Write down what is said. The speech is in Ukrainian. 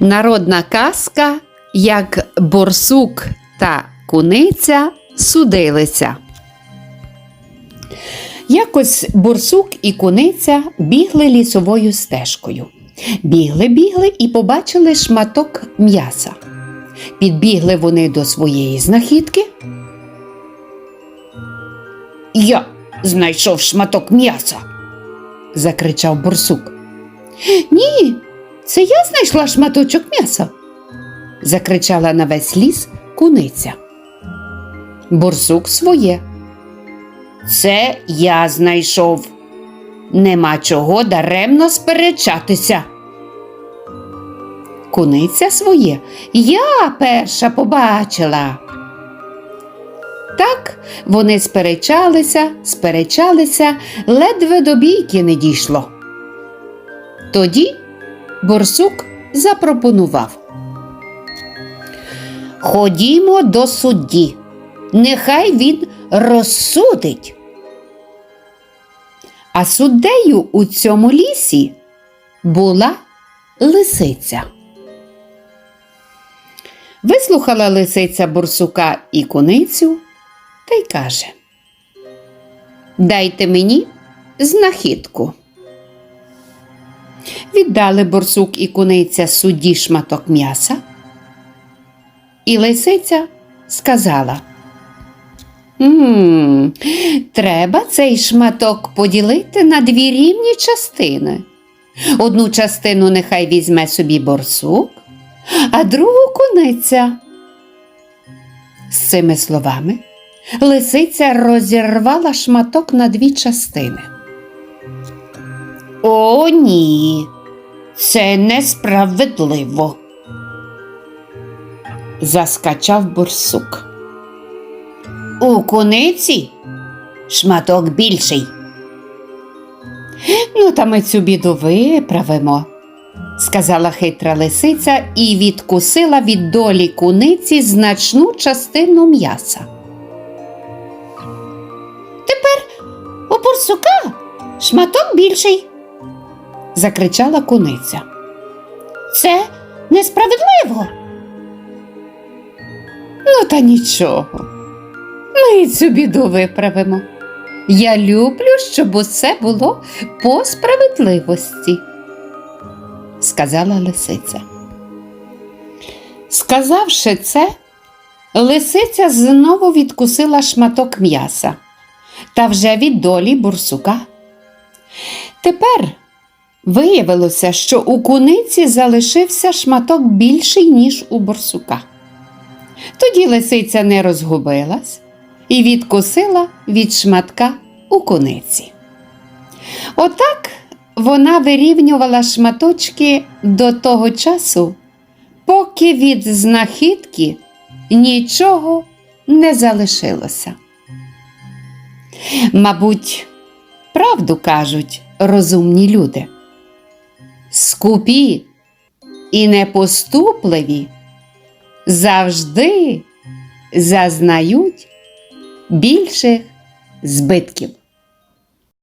Народна казка, як борсук та куниця судилися. Якось борсук і куниця бігли лісовою стежкою. Бігли, бігли і побачили шматок м'яса. Підбігли вони до своєї знахідки. Я знайшов шматок м'яса, закричав борсук. Ні, це я знайшла шматочок м'яса, закричала на весь ліс куниця. Борсук своє. Це я знайшов. Нема чого даремно сперечатися. Куниця своє я перша побачила. Так вони сперечалися, сперечалися, ледве до бійки не дійшло. Тоді борсук запропонував. Ходімо до судді, нехай він розсудить. А суддею у цьому лісі була лисиця. Вислухала лисиця борсука і куницю та й каже: Дайте мені знахідку. Віддали борсук і куниця судді шматок м'яса. І лисиця сказала: «М, Треба цей шматок поділити на дві рівні частини. Одну частину нехай візьме собі борсук, а другу куниця. З цими словами лисиця розірвала шматок на дві частини. О, ні, це несправедливо. Заскачав борсук. У куниці шматок більший. Ну, та ми цю біду виправимо, сказала хитра лисиця і відкусила від долі куниці значну частину м'яса. Тепер у борсука шматок більший, закричала куниця. Це несправедливо. Ну, та нічого. Ми цю біду виправимо. Я люблю, щоб усе було по справедливості, сказала лисиця. Сказавши це, лисиця знову відкусила шматок м'яса та вже від долі бурсука. Тепер виявилося, що у куниці залишився шматок більший, ніж у борсука. Тоді лисиця не розгубилась і відкусила від шматка у куниці. Отак вона вирівнювала шматочки до того часу, поки від знахідки нічого не залишилося. Мабуть, правду кажуть розумні люди. Скупі і непоступливі завжди зазнають більших збитків.